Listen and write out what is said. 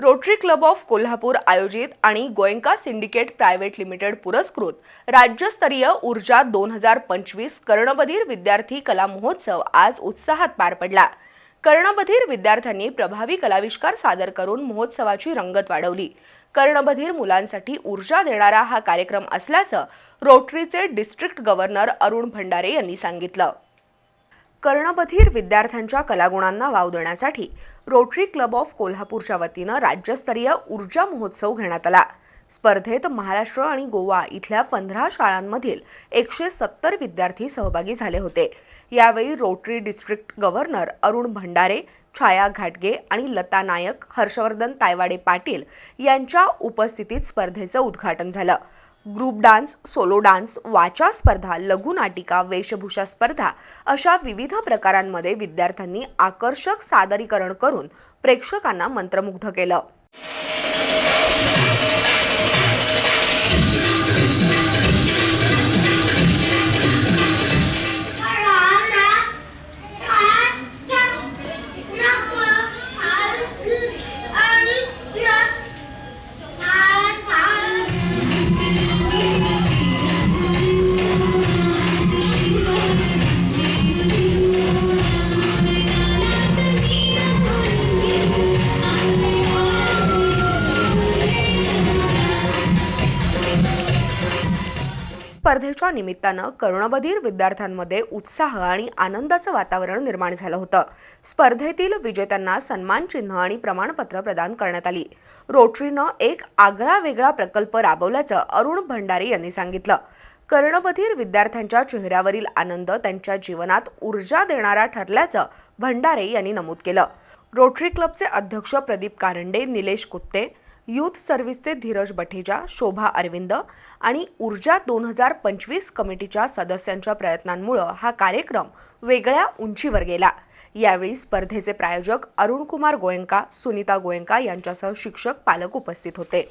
Rotary club of Kolhapur आयोजित आणि Goenka syndicate private limited पुरस्कृत राज्यस्तरीय ऊर्जा दोन हजार पंचवीस कर्णबधीर विद्यार्थी कला महोत्सव आज उत्साहात पार पडला. कर्णबधीर विद्यार्थ्यांनी प्रभावी कलाविष्कार सादर करून महोत्सवाची रंगत वाढवली. कर्णबधीर मुलांसाठी ऊर्जा देणारा हा कार्यक्रम असल्याचं रोटरीचे डिस्ट्रिक्ट गव्हर्नर अरुण भंडारे यांनी सांगितलं. कर्णबधीर विद्यार्थ्यांच्या कलागुणांना वाव देण्यासाठी रोटरी क्लब ऑफ कोल्हापूरच्या वतीनं राज्यस्तरीय ऊर्जा महोत्सव घेण्यात आला. स्पर्धेत महाराष्ट्र आणि गोवा इथल्या पंधरा शाळांमधील एकशे सत्तर विद्यार्थी सहभागी झाले होते. यावेळी Rotary district governor Arun Bhandare Chhaya घाटगे आणि लता नायक हर्षवर्धन तायवाडे पाटील यांच्या उपस्थितीत स्पर्धेचं उद्घाटन झालं. ग्रुप डान्स सोलो डान्स वाचा स्पर्धा लघुनाटिका वेशभूषा स्पर्धा अशा विविध प्रकारांमध्ये विद्यार्थ्यांनी आकर्षक सादरीकरण करून प्रेक्षकांना मंत्रमुग्ध केलं. स्पर्धेच्या निमित्तानं कर्णबधीर विद्यार्थ्यांमध्ये उत्साह आणि आनंदाचं वातावरण निर्माण झालं होतं. स्पर्धेतील विजेत्यांना सन्मान चिन्ह आणि प्रमाणपत्र प्रदान करण्यात आली. रोटरीनं एक आगळा वेगळा प्रकल्प राबवल्याचं अरुण भंडारे यांनी सांगितलं. कर्णबधीर विद्यार्थ्यांच्या चेहऱ्यावरील आनंद त्यांच्या जीवनात ऊर्जा देणारा ठरल्याचं भंडारे यांनी नमूद केलं. रोटरी क्लबचे अध्यक्ष प्रदीप कारंडे निलेश कुत्ते यूथ सर्व्हिसचे धीरज बठेजा शोभा अरविंद आणि ऊर्जा दोन हजार पंचवीस कमिटीच्या सदस्यांच्या प्रयत्नांमुळं हा कार्यक्रम वेगळ्या उंचीवर गेला. यावेळी स्पर्धेचे प्रायोजक अरुणकुमार गोयंका सुनीता गोयंका यांच्यासह शिक्षक पालक उपस्थित होते.